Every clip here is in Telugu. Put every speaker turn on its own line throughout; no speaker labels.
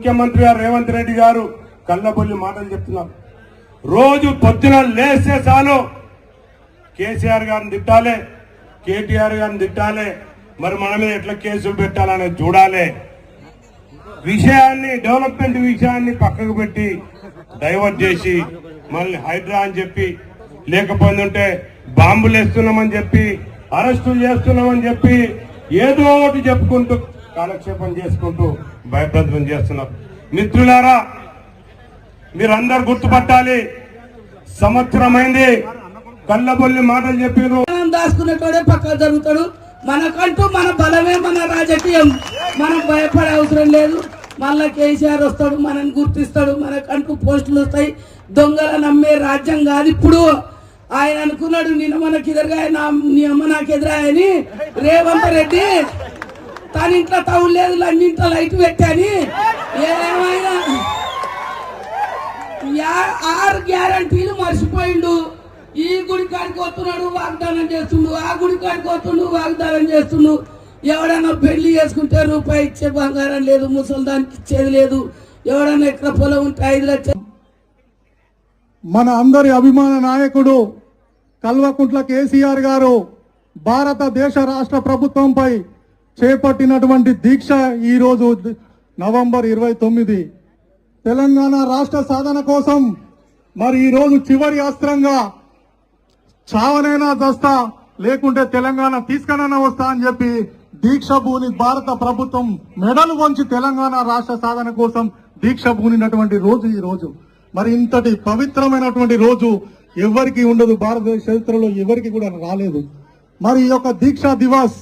ముఖ్యమంత్రి గారు రేవంత్ రెడ్డి గారు కళ్ళబొల్లి మాటలు చెప్తున్నారు. రోజు పొద్దున లేస్తే చాలు. కేసీఆర్ గారిని తిట్టాలి. కేటీఆర్ గారిని తిట్టాలి. మరి మన మీద ఎట్లా కేసులు పెట్టాలనేది చూడాలి. విషయాన్ని డెవలప్మెంట్ విషయాన్ని పక్కకు పెట్టి డైవర్ట్ చేసి మళ్ళీ హైడ్రా అని చెప్పి లేకపోతే బాంబులు వేస్తున్నామని చెప్పి అరెస్టులు చేస్తున్నామని చెప్పి ఏదో ఒకటి చెప్పుకుంటూ కాలక్షేపం చేసుకుంటూ భయప్రదం చేస్తున్నారు. మిత్రులారా మీరందరు గుర్తుపట్టాలి సంవత్సరమైంది కళ్ళబొల్లి మాటలు చెప్పారు
మనం దాచుకునేటోడే పక్కన జరుగుతాడు. మనకంటూ మన బలమే మన రాజకీయం. మనం భయపడే అవసరం లేదు. మళ్ళా కేసీఆర్ వస్తాడు మనని గుర్తిస్తాడు. మనకంటూ పోస్టులు వస్తాయి. దొంగల నమ్మే రాజ్యం కాదు ఇప్పుడు. ఆయన అనుకున్నాడు నిన్న మనకి ఎదురుగా నా నీ అమ్మ నాకు ఎదురాయని రేవంత్ రెడ్డి తన ఇంట్లో తవ్వు లేదు అన్నింట్లో లైట్ పెట్టాని. ఏమైనా? ఆరు గ్యారంటీలు మర్చిపోయిండు. ఈ గుడి కాడికి వస్తున్నాడు వాగ్దానం చేస్తుండు. ఆ గుడి కాడికి వస్తుండు వాగ్దానం చేస్తుండు. ఎవడన్నా పెళ్ళి చేసుకుంటే రూపాయి ఇచ్చే బంగారం లేదు ముసల్దానికి ఇచ్చేది లేదు. ఎవడన్నా ఎక్కడ పొలం ఉంటే ఐదు లక్షలు.
మన అందరి అభిమాన నాయకుడు కల్వకుంట్ల కేసీఆర్ గారు భారతదేశ రాష్ట్ర ప్రభుత్వంపై చేపట్టినటువంటి దీక్ష ఈ రోజు నవంబర్ ఇరవై తొమ్మిది. తెలంగాణ రాష్ట్ర సాధన కోసం మరి ఈ రోజు చివరి అస్త్రంగా చావనైనా దస్తా లేకుంటే తెలంగాణ తీసుకనైనా వస్తా అని చెప్పి దీక్ష భూని భారత ప్రభుత్వం మెడలు వంచి తెలంగాణ రాష్ట్ర సాధన కోసం దీక్ష భూనినటువంటి రోజు ఈ రోజు మరి ఇంతటి పవిత్రమైనటువంటి రోజు ఎవరికి ఉండదు. భారతదేశ చరిత్రలో ఎవరికి కూడా రాలేదు. మరి ఈ యొక్క దీక్షా దివాస్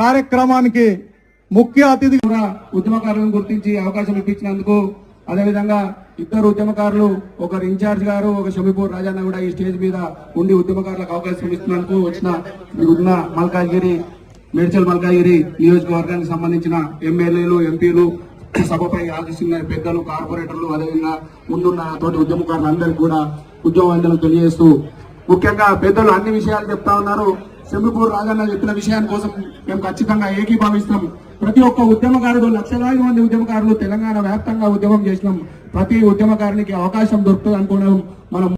కార్యక్రమానికి ముఖ్య అతిథి
కూడా ఉద్యమకారులను గుర్తించి అవకాశం ఇప్పించినందుకు అదేవిధంగా ఇద్దరు ఉద్యమకారులు ఒకరు ఇన్ఛార్జ్ గారు ఒక షమీపూర్ రాజన్న కూడా ఈ స్టేజ్ మీద ఉండి ఉద్యమకారులకు అవకాశం ఇస్తున్నందుకు వచ్చిన ఉన్న మల్కాజ్గిరి మేడ్చల్ మల్కాజ్గిరి నియోజకవర్గానికి సంబంధించిన ఎమ్మెల్యేలు ఎంపీలు సభపై ఆలోచిస్తున్న పెద్దలు కార్పొరేటర్లు అదేవిధంగా ముందున్న తోటి ఉద్యమకారులు అందరికీ కూడా ఉద్యమం తెలియజేస్తూ ముఖ్యంగా పెద్దలు అన్ని విషయాలు చెప్తా ఉన్నారు. సెంబపూర్ రాజన్న చెప్పిన విషయాన్ని కోసం మేము ఖచ్చితంగా ఏకీభావిస్తాం. ప్రతి ఒక్క ఉద్యమకారుడు లక్షలాది మంది ఉద్యమకారులు తెలంగాణ వ్యాప్తంగా ఉద్యమం చేసినాం. ప్రతి ఉద్యమకారునికి అవకాశం దొరుకుతుంది అనుకోవడం మనం